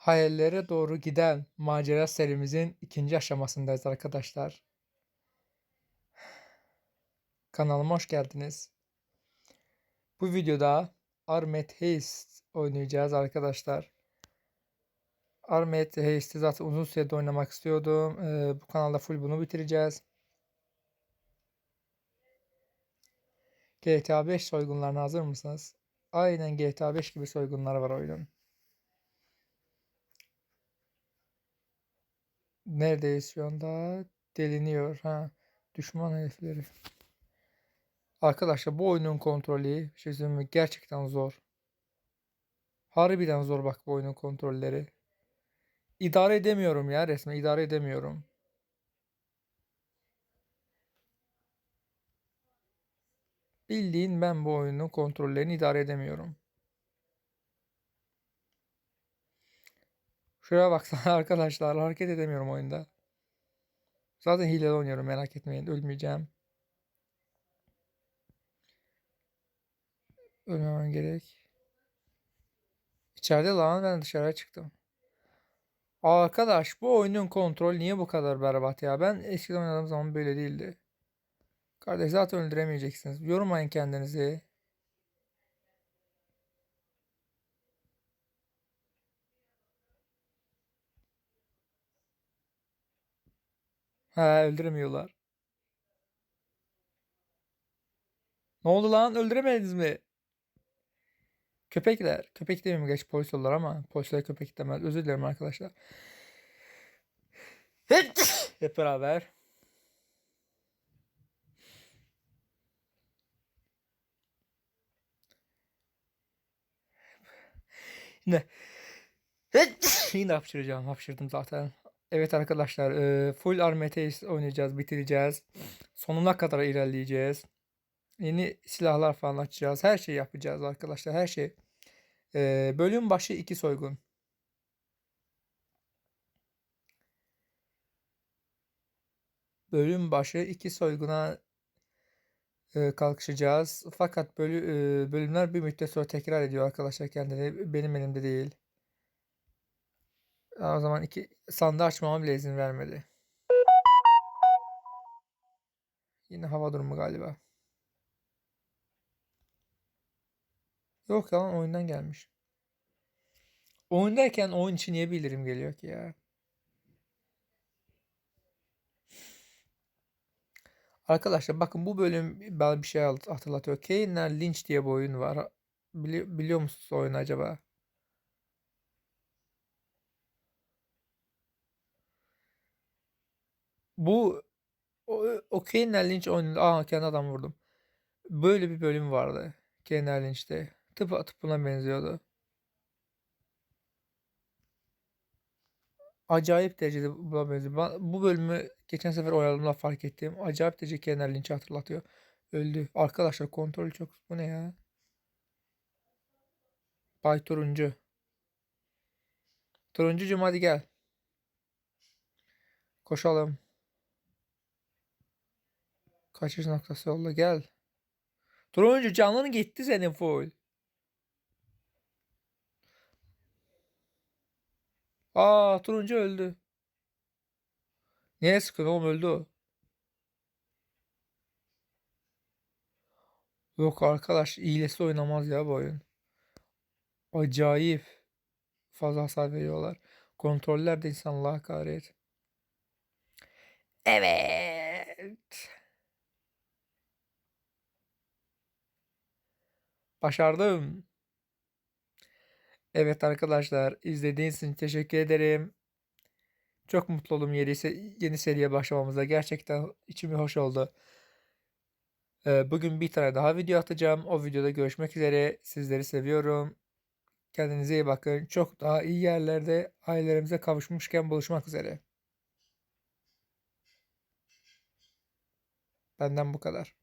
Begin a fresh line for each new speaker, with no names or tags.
Hayallere doğru giden macera serimizin ikinci aşamasındayız arkadaşlar. Kanalıma hoş geldiniz. Bu videoda Armed Heist oynayacağız arkadaşlar. Armed Heist'i zaten uzun süredir oynamak istiyordum. Ee, bu kanalda full bunu bitireceğiz. GTA 5 soygunlarına hazır mısınız? Aynen GTA 5 gibi soygunlar var oyunun. Neredeyiz şu anda? Deliniyor. Ha. Düşman hedefleri. Arkadaşlar bu oyunun kontrolü bir şey? Gerçekten zor. Harbiden zor bak bu oyunun kontrolleri. İdare edemiyorum ya resmen idare edemiyorum. Bildiğin ben bu oyunun kontrollerini idare edemiyorum. Şuraya baksana arkadaşlar hareket edemiyorum oyunda. Zaten hileli oynuyorum merak etmeyin ölmeyeceğim. Ölmemem gerek. İçeride lan ben dışarıya çıktım. Arkadaş bu oyunun kontrol niye bu kadar berbat ya? Ben eskiden oynadığım zaman böyle değildi. Kardeş zaten öldüremeyeceksiniz. Yormayın kendinizi. Ha öldüremiyorlar. Ne oldu lan? Öldüremediniz mi? Köpekler. Köpek mi? Geç polis olurlar ama polisler köpek demez. Özür dilerim arkadaşlar. Hep beraber. Yine yine hapşıracağım. Hapşırdım zaten. Evet arkadaşlar, full Armeteis oynayacağız, bitireceğiz. Sonuna kadar ilerleyeceğiz. Yeni silahlar falan açacağız. Her şeyi yapacağız arkadaşlar. Her şey. Bölüm başı 2 soygun. Bölüm başı 2 soyguna kalkışacağız. Fakat bölü, bölümler bir müddet sonra tekrar ediyor arkadaşlar kendini. Benim elimde değil. O zaman iki sandığı açmama bile izin vermedi. Yine hava durumu galiba. Yok ya oyundan gelmiş. Oyundayken oyun için niye bildirim geliyor ki ya? Arkadaşlar bakın bu bölüm bana bir şey hatırlatıyor. Kane'ler Lynch diye bir oyun var. Bili biliyor musunuz oyunu acaba? Bu o, o Kane'ler Lynch oyununda aa kendi adam vurdum. Böyle bir bölüm vardı. Kane'ler Lynch'te. Tıp atıp buna benziyordu. Acayip derecede buna benziyor. Ben bu bölümü geçen sefer oynadığımda fark ettim. Acayip derece Kane'ler Lynch'i hatırlatıyor. Öldü. Arkadaşlar kontrolü çok... Bu ne ya? Bay Turuncu. Turuncucum hadi gel. Koşalım. Kaçış noktası yolda gel. Turuncu canlının gitti senin full. Aa turuncu öldü. Niye sıkın oğlum öldü o. Yok arkadaş iyilesi oynamaz ya bu oyun. Acayip fazla hasar veriyorlar. Kontroller de insanlığa kahret. Evet. Başardım. Evet arkadaşlar izlediğiniz için teşekkür ederim. Çok mutlu oldum yeni, yeni seriye başlamamıza. Gerçekten içimi hoş oldu. Bugün bir tane daha video atacağım. O videoda görüşmek üzere. Sizleri seviyorum. Kendinize iyi bakın. Çok daha iyi yerlerde ailelerimize kavuşmuşken buluşmak üzere. Benden bu kadar.